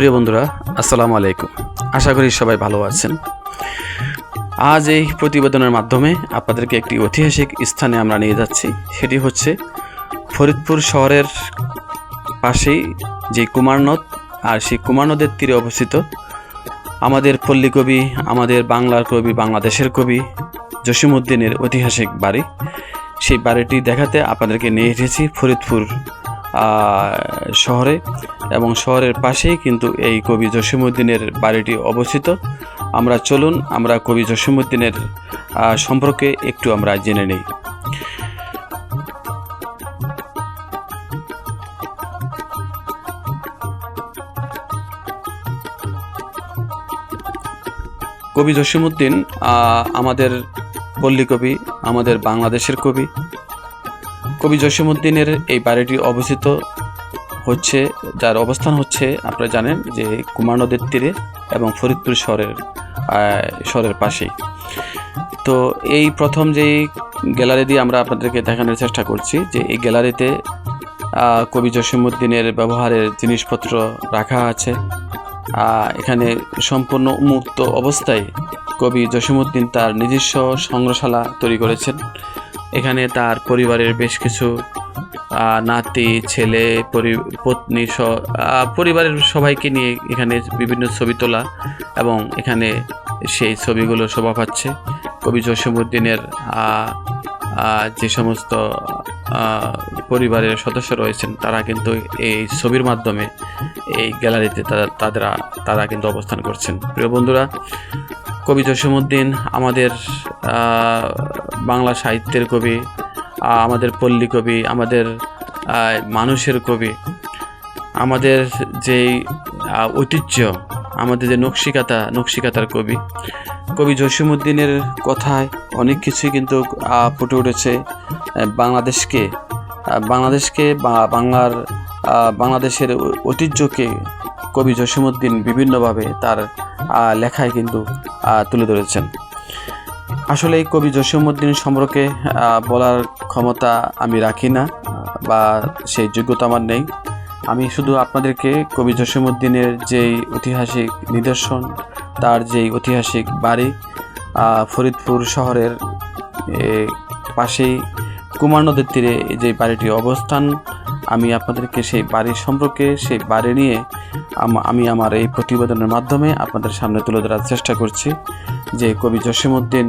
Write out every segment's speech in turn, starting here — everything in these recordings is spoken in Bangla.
প্রিয় বন্ধুরা, আসসালামু আলাইকুম। আশা করি সবাই ভালো আছেন। আজ এই প্রতিবেদনের মাধ্যমে আপনাদেরকে একটি ঐতিহাসিক স্থানে আমরা নিয়ে যাচ্ছি। সেটি হচ্ছে ফরিদপুর শহরের পাশেই যে কুমার নদ, আর সেই কুমার নদের তীরে অবস্থিত আমাদের পল্লী কবি, আমাদের বাংলার কবি, বাংলাদেশের কবি জসিমউদ্দিনের ঐতিহাসিক বাড়ি। সেই বাড়িটি দেখাতে আপনাদেরকে নিয়ে এসেছি ফরিদপুর শহরে এবং শহরের পাশেই কিন্তু এই কবি জসিমউদ্দিনের বাড়িটি অবস্থিত। আমরা চলুন, আমরা কবি জসিমউদ্দিনের সম্পর্কে একটু আমরা জেনে নিই। কবি জসিমউদ্দিন আমাদের পল্লী কবি, আমাদের বাংলাদেশের কবি কবি জসিমউদ্দিনের এই বাড়িটি অবস্থিত হচ্ছে, যার অবস্থান হচ্ছে, আপনারা জানেন যে কুমার নদের তীরে এবং ফরিদপুর শহরের শহরের পাশেই। তো এই প্রথম যেই গ্যালারি দিয়ে আমরা আপনাদেরকে দেখানোর চেষ্টা করছি, যে এই গ্যালারিতে কবি জসিমউদ্দিনের ব্যবহারের জিনিসপত্র রাখা আছে। এখানে সম্পূর্ণ উন্মুক্ত অবস্থায় কবি জসিমউদ্দিন তার নিজস্ব সংগ্রহশালা তৈরি করেছেন। এখানে তার পরিবারের বেশ কিছু নাতি ছেলে পত্নী পরিবারের সবাইকে নিয়ে এখানে বিভিন্ন ছবি তোলা এবং এখানে সেই ছবিগুলো শোভা পাচ্ছে। কবি আহ, যে সমস্ত পরিবারের সদস্য রয়েছেন তারা কিন্তু এই ছবির মাধ্যমে এই গ্যালারিতে তাদের তারা কিন্তু অবস্থান করছেন। প্রিয় বন্ধুরা কবি জসিমউদ্দিন আমাদের বাংলা সাহিত্যের কবি আমাদের পল্লী কবি আমাদের মানুষের কবি আমাদের আহ, ঐতিহ্য আমাদের যে নকশিকাতা নকশিকাতার কবি। কবি জসিমউদ্দিনের কথায় অনেক কিছুই কিন্তু ফুটে উঠেছে বাংলাদেশকে বাংলাদেশকে বা বাংলার বাংলাদেশের ঐতিহ্যকে কবি জসিমউদ্দিন বিভিন্নভাবে তার লেখায় কিন্তু তুলে ধরেছেন। আসলে এই কবি জসিমউদ্দিন সম্পর্কে বলার ক্ষমতা আমি রাখি না, বা সেই যোগ্যতা আমার নেই। আমি শুধু আপনাদেরকে কবি জসিমউদ্দিনের যেই ঐতিহাসিক নিদর্শন, তার যেই ঐতিহাসিক বাড়ি ফরিদপুর শহরের পাশেই কুমার নদীর তীরে যে বাড়িটি অবস্থান, আমি আপনাদেরকে সেই বাড়ির সম্পর্কে, সেই বাড়ি নিয়ে আমি আমার এই প্রতিবেদনের মাধ্যমে আপনাদের সামনে তুলে ধরার চেষ্টা করছি। যে কবি জসিমউদ্দিন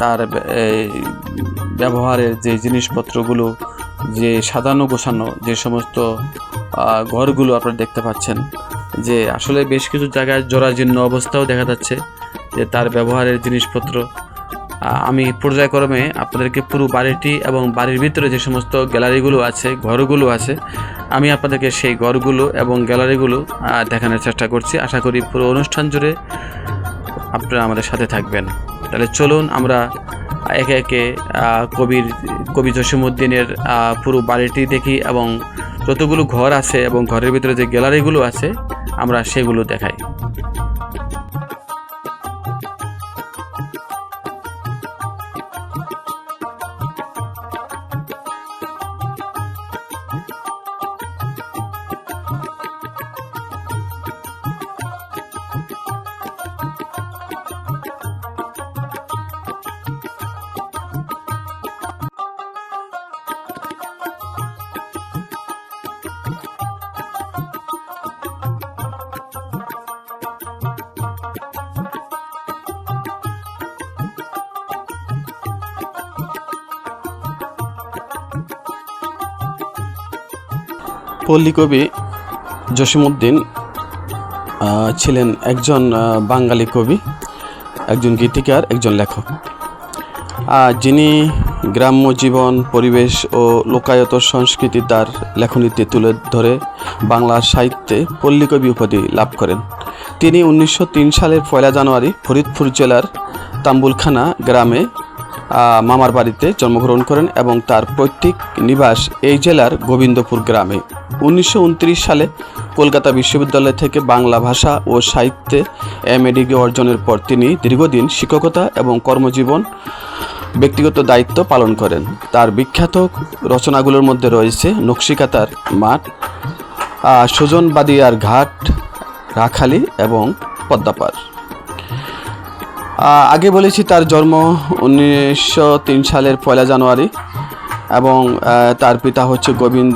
তার ব্যবহারের যে জিনিসপত্রগুলো, যে সাজানো গোছানো, যে সমস্ত ঘরগুলো আপনারা দেখতে পাচ্ছেন, যে আসলে বেশ কিছু জায়গায় জরাজীর্ণ অবস্থাও দেখা যাচ্ছে, যে তার ব্যবহারের জিনিসপত্র আমি পর্যায়ক্রমে আপনাদেরকে পুরো বাড়িটি এবং বাড়ির ভিতরে যে সমস্ত গ্যালারিগুলো আছে, ঘরগুলো আছে, আমি আপনাদেরকে সেই ঘরগুলো এবং গ্যালারিগুলো দেখানোর চেষ্টা করছি। আশা করি পুরো অনুষ্ঠান জুড়ে আপনারা আমাদের সাথে থাকবেন। তাহলে চলুন আমরা একে একে কবির, কবি জসিমুদ্দিনের পুরো বাড়িটি দেখি এবং যতগুলো ঘর আছে এবং ঘরের ভিতরে যে গ্যালারিগুলো আছে, আমরা সেগুলো দেখাই। পল্লী কবি জসিমউদ্দিন ছিলেন একজন বাঙালি কবি, একজন গীতিকার, একজন লেখক। যিনি গ্রাম্য জীবন, পরিবেশ ও লোকায়ত সংস্কৃতি তার লেখনীতে তুলে ধরে বাংলা সাহিত্যে পল্লীকবি উপাধি লাভ করেন। তিনি উনিশশো তিন সালের পয়লা জানুয়ারি ফরিদপুর জেলার তাম্বুলখানা গ্রামে মামার বাড়িতে জন্মগ্রহণ করেন এবং তার পৈতৃক নিবাস এই জেলার গোবিন্দপুর গ্রামে। উনিশশো উনত্রিশ সালে কলকাতা বিশ্ববিদ্যালয় থেকে বাংলা ভাষা ও সাহিত্যে এম এ ডিগ্রি অর্জনের পর তিনি দীর্ঘদিন শিক্ষকতা এবং কর্মজীবন ব্যক্তিগত দায়িত্ব পালন করেন। তার বিখ্যাত রচনাগুলোর মধ্যে রয়েছে নকশিকাতার মাঠ আহ, সুজন ঘাট রাখালি এবং পদ্মাপার। আহ, আগে বলেছি তার জন্ম উনিশশো তিন সালের পয়লা জানুয়ারি এবং তার পিতা হচ্ছে গোবিন্দ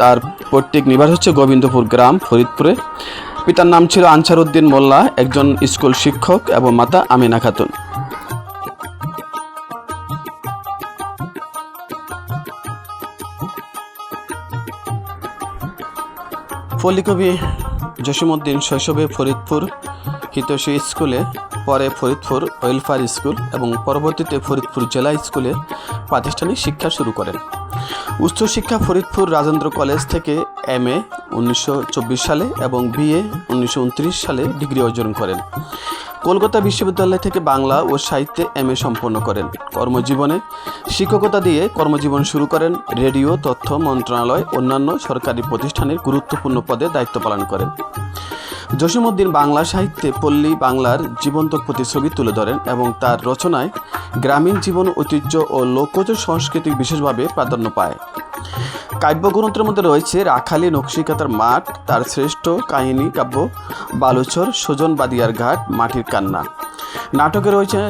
তার পৈতৃক নিবাস হচ্ছে গোবিন্দপুর গ্রাম, ফরিদপুরে। পিতার নাম ছিল আনসার উদ্দিন মোল্লা, একজন স্কুল শিক্ষক এবং মাতা আমিনা খাতুন। পল্লীকবি জসিমউদ্দিন শৈশবে ফরিদপুর হিতৈষী স্কুলে পরে ফরিদপুর ওয়েলফেয়ার স্কুল এবং পরবর্তীতে ফরিদপুর জেলা স্কুলে প্রাতিষ্ঠানিক শিক্ষা শুরু করেন। উচ্চশিক্ষা ফরিদপুর রাজেন্দ্র কলেজ থেকে এম এ উনিশশো চব্বিশ সালে এবং বিএ উনিশশো সালে ডিগ্রি অর্জন করেন। কলকাতা বিশ্ববিদ্যালয় থেকে বাংলা ও সাহিত্যে এম এ সম্পন্ন করেন। কর্মজীবনে শিক্ষকতা দিয়ে কর্মজীবন শুরু করেন, রেডিও, তথ্য মন্ত্রণালয়, অন্যান্য সরকারি প্রতিষ্ঠানের গুরুত্বপূর্ণ পদে দায়িত্ব পালন করেন। জসিমউদ্দিন বাংলা সাহিত্যে পল্লী বাংলার জীবন্ত প্রতিছবি তুলে ধরেন এবং তার রচনায় গ্রামীণ জীবন, ঐতিহ্য ও লোকজ সংস্কৃতি বিশেষভাবে প্রাধান্য পায়। কাব্যগ্রন্থের মধ্যে রয়েছে রাখালি নকশিকাতার মাঠ, তার শ্রেষ্ঠ কাহিনী কাব্য, বালুচর, সুজন বাদিয়ার ঘাট, মাটির কান্না। নাটকে রয়েছে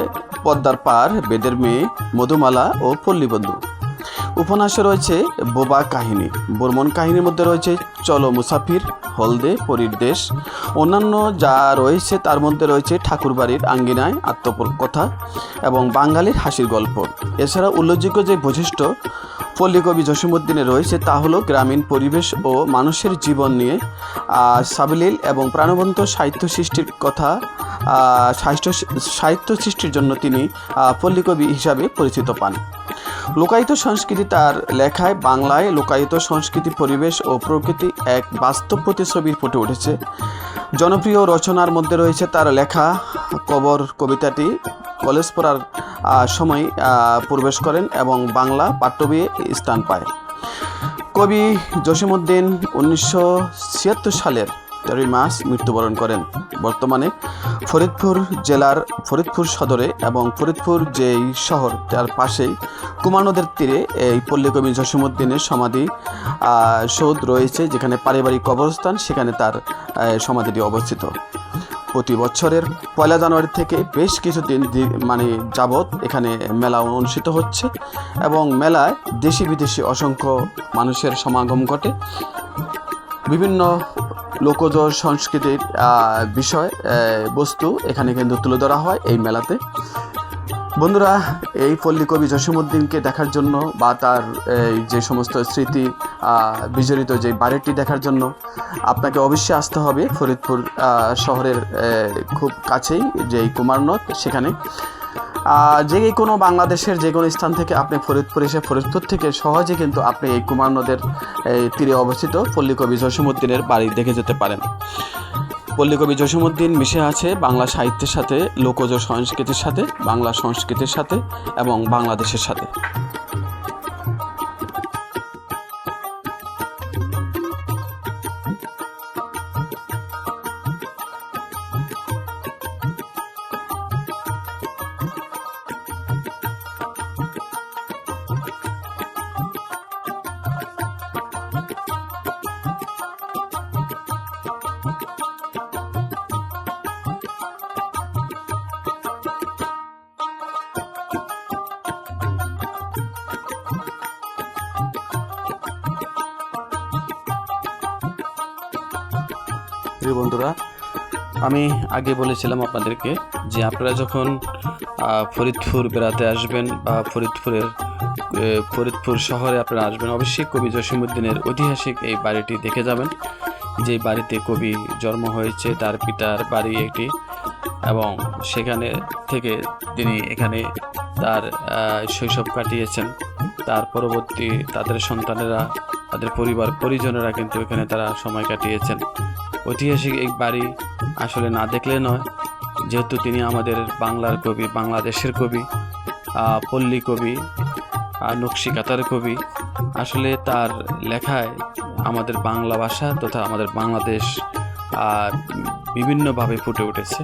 পদ্মার পার, বেদের মেয়ে, মধুমালা ও পল্লীবন্ধু। উপন্যাসে রয়েছে বোবা কাহিনী। বর্মন কাহিনীর মধ্যে রয়েছে চলো মুসাফির, হলদে, পরীর দেশ। অন্যান্য যা রয়েছে তার মধ্যে রয়েছে ঠাকুরবাড়ির আঙ্গিনায় আত্মকথা এবং বাঙালির হাসির গল্প। এছাড়া উল্লেখযোগ্য যে বৈশিষ্ট্য পল্লীকবি জসিমুদ্দিনের রয়েছে তা হলো গ্রামীণ পরিবেশ ও মানুষের জীবন নিয়ে। সাবলীল এবং প্রাণবন্ত সাহিত্য সৃষ্টির কথা সাহিত্য সাহিত্য সৃষ্টির জন্য তিনি পল্লীকবি হিসাবে পরিচিত পান। লোকায়িত সংস্কৃতি তার লেখায় বাংলায় লোকায়িত সংস্কৃতি, পরিবেশ ও প্রকৃতি এক বাস্তব প্রতিছবি ফুটে উঠেছে। জনপ্রিয় রচনার মধ্যে রয়েছে তার লেখা কবর কবিতাটি। কলেজ পড়ার সময় প্রবেশ করেন এবং বাংলা পাঠ্যবইয়ে স্থান পায়। কবি জসিমউদ্দিন উনিশশো সালের মার্চ মৃত্যুবরণ করেন। বর্তমানে ফরিদপুর জেলার ফরিদপুর সদরে এবং ফরিদপুর যেই শহর, তার পাশেই কুমার নদের তীরে এই পল্লীকবি জসিমউদ্দিনের সমাধি সৌধ রয়েছে, যেখানে পারিবারিক কবরস্থান, সেখানে তার সমাধিটি অবস্থিত। প্রতি বছরের পয়লা জানুয়ারি থেকে বেশ কিছুদিন মানে যাবৎ এখানে মেলা অনুষ্ঠিত হচ্ছে এবং মেলায় দেশি বিদেশি অসংখ্য মানুষের সমাগম ঘটে। বিভিন্ন লোকজ সংস্কৃতির বিষয় বস্তু এখানে কিন্তু তুলে ধরা হয় এই মেলাতে। বন্ধুরা, এই পল্লী কবি জসিমুদ্দিনকে দেখার জন্য বা তার যে সমস্ত স্মৃতি বিজড়িত যে বাড়িটি দেখার জন্য আপনাকে অবশ্যই আসতে হবে ফরিদপুর শহরের খুব কাছেই যে কুমারনদ সেখানে। যে কোনো বাংলাদেশের যে কোনো স্থান থেকে আপনি ফরিদপুর এসে ফরিদপুর থেকে সহজে কিন্তু আপনি এই কুমার নদের তীরে অবস্থিত পল্লীকবি জসীমুদ্দিনের বাড়ি দেখে যেতে পারেন। পল্লীকবি জসীমুদ্দিন মিশে আছে বাংলা সাহিত্যের সাথে, লোকজ সংস্কৃতির সাথে, বাংলা সংস্কৃতির সাথে এবং বাংলাদেশের সাথে। প্রিয় বন্ধুরা, আমি আগে বলেছিলাম আপনাদেরকে যে আপনারা যখন ফরিদপুর বেড়াতে আসবেন বা ফরিদপুরের ফরিদপুর শহরে আপনারা আসবেন, অবশ্যই কবি জসিমুদ্দিনের ঐতিহাসিক এই বাড়িটি দেখে যাবেন। যে বাড়িতে কবি জন্ম হয়েছে, তার পিতার বাড়ি এটি এবং সেখানে থেকে তিনি এখানে তার শৈশব কাটিয়েছেন। তার পরবর্তী তাদের সন্তানেরা, তাদের পরিবার, পরিজনেরা কিন্তু এখানে তারা সময় কাটিয়েছেন। ঐতিহাসিক এই বাড়ি আসলে না দেখলে নয়। যেহেতু তিনি আমাদের বাংলার কবি, বাংলাদেশের কবি পল্লী কবি নকশিকাতার কবি। আসলে তার লেখায় আমাদের বাংলা ভাষা তথা আমাদের বাংলাদেশ বিভিন্নভাবে ফুটে উঠেছে।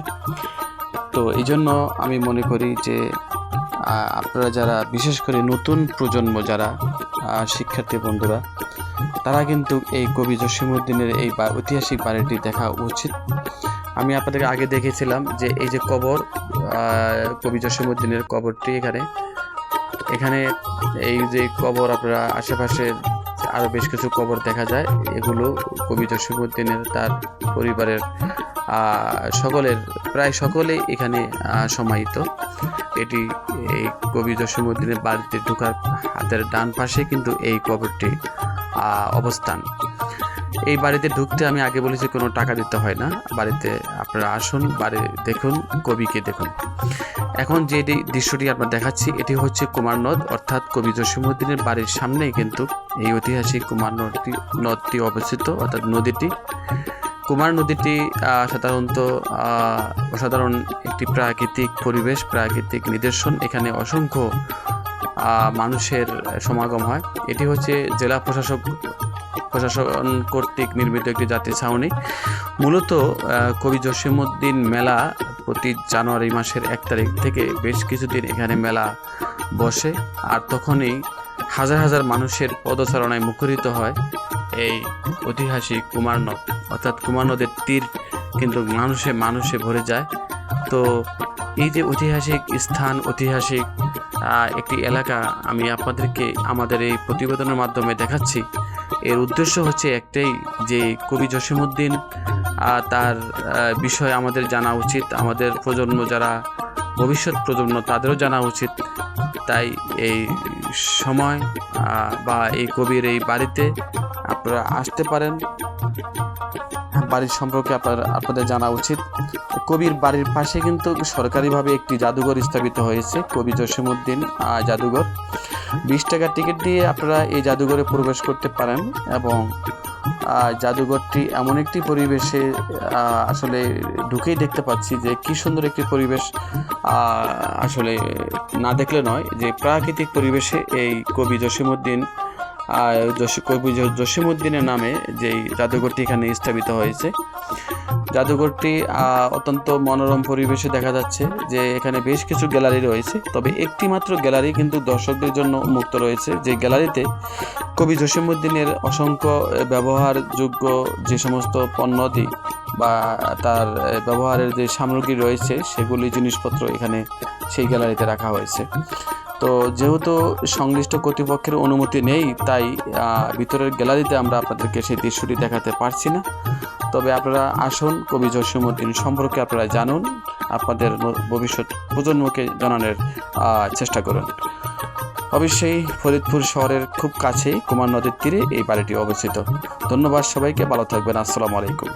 তো এই জন্য আমি মনে করি যে আপনারা যারা, বিশেষ করে নতুন প্রজন্ম যারা শিক্ষার্থী বন্ধুরা তারা কিন্তু এই কবি জসিমুদ্দিনের এই ঐতিহাসিক বাড়িটি দেখা উচিত। আমি আপনাদেরকে আগে দেখেছিলাম যে এই যে কবর কবি জসীমউদ্দিনের কবরটি এখানে। এখানে এই যে কবর আপনারা আশেপাশে আরও বেশ কিছু কবর দেখা যায়। এগুলো কবি জসীমউদ্দিনের তার পরিবারের সকলের, প্রায় সকলেই এখানে সমাহিত। এটি এই কবি জসীমউদ্দিনের বাড়িতে ঢোকার হাতের ডান পাশে কিন্তু এই কবরটি। অবস্থান। এই বাড়িতে ঢুকতে আমি আগে বলেছি কোনো টাকা দিতে হয় না। বাড়িতে আপনারা আসুন, বাড়ি দেখুন কবিকে দেখুন। এখন যে দৃশ্যটি আপনার দেখাচ্ছি, এটি হচ্ছে কুমার নদ, অর্থাৎ কবি জসীমউদ্দিনের বাড়ির সামনেই কিন্তু এই ঐতিহাসিক কুমার নদটি নদটি অবস্থিত, অর্থাৎ নদীটি। কুমার নদীটি সাধারণত অসাধারণ একটি প্রাকৃতিক পরিবেশ, প্রাকৃতিক নিদর্শন। এখানে অসংখ্য মানুষের সমাগম হয়। এটি হচ্ছে জেলা প্রশাসক, প্রশাসন কর্তৃক নির্মিত একটি জাতীয় ছাউনি। মূলত কবি জসীমউদ্দিন মেলা প্রতি জানুয়ারি মাসের এক তারিখ থেকে বেশ কিছুদিন এখানে মেলা বসে। আর তখনই হাজার হাজার মানুষের পদচারণায় মুখরিত হয় এই ঐতিহাসিক কুমার নদ। অর্থাৎ কুমার নদের তীর কিন্তু মানুষে মানুষে ভরে যায়। তো এই যে ঐতিহাসিক স্থান, ঐতিহাসিক একটি এলাকা আমি আপনাদেরকে আমাদের এই প্রতিবেদনের মাধ্যমে দেখাচ্ছি। এর উদ্দেশ্য হচ্ছে একটাই যে কবি জসীমউদ্দিন আহ, তার বিষয়ে আমাদের জানা উচিত আমাদের প্রজন্ম যারা ভবিষ্যৎ প্রজন্ম তাদেরও জানা উচিত। তাই এই সময় বা এই কবির এই বাড়িতে আপনারা আসতে পারেন। বাড়ির সম্পর্কে আপনার আপনাদের জানা উচিত। কবির বাড়ির পাশে কিন্তু সরকারিভাবে একটি জাদুঘর স্থাপিত হয়েছে কবি জসীমউদ্দিন আহ, জাদুঘর। বিশ টাকার টিকিট দিয়ে আপনারা এই জাদুঘরে প্রবেশ করতে পারেন এবং জাদুঘরটি এমন একটি পরিবেশে আসলে ঢুকেই দেখতে পাচ্ছি যে কি সুন্দর একটি পরিবেশ আসলে না দেখলে নয় যে প্রাকৃতিক পরিবেশে এই কবি জসীমউদ্দিন আহ, জসি- কবি জ- জসীমউদ্দিনের নামে যেই জাদুঘরটি এখানে স্থাপিত হয়েছে। জাদুঘরটি অত্যন্ত মনোরম পরিবেশে দেখা যাচ্ছে যে এখানে বেশ কিছু গ্যালারি রয়েছে। তবে একটি মাত্র গ্যালারি কিন্তু দর্শকদের জন্য মুক্ত রয়েছে। যে গ্যালারিতে কবি জসীমউদ্দিনের অসংখ্য ব্যবহারযোগ্য যে সমস্ত পণ্যদি বা তার ব্যবহারের যে সামগ্রী রয়েছে, সেগুলি জিনিসপত্র এখানে সেই গ্যালারিতে রাখা হয়েছে। তো যেহেতু সংশ্লিষ্ট কর্তৃপক্ষের অনুমতি নেই, তাই ভিতরের গ্যালারিতে আমরা আপনাদেরকে সেই দৃশ্যটি দেখাতে পারছি না। তবে আপনারা আসুন, কবি জসীমউদ্দিন সম্পর্কে আপনারা জানুন, আপনাদের ভবিষ্যৎ প্রজন্মকে জানানোর চেষ্টা করুন। অবশ্যই ফরিদপুর শহরের খুব কাছেই কুমার নদীর তীরে এই বাড়িটি অবস্থিত। ধন্যবাদ সবাইকে, ভালো থাকবেন, আসসালামু আলাইকুম।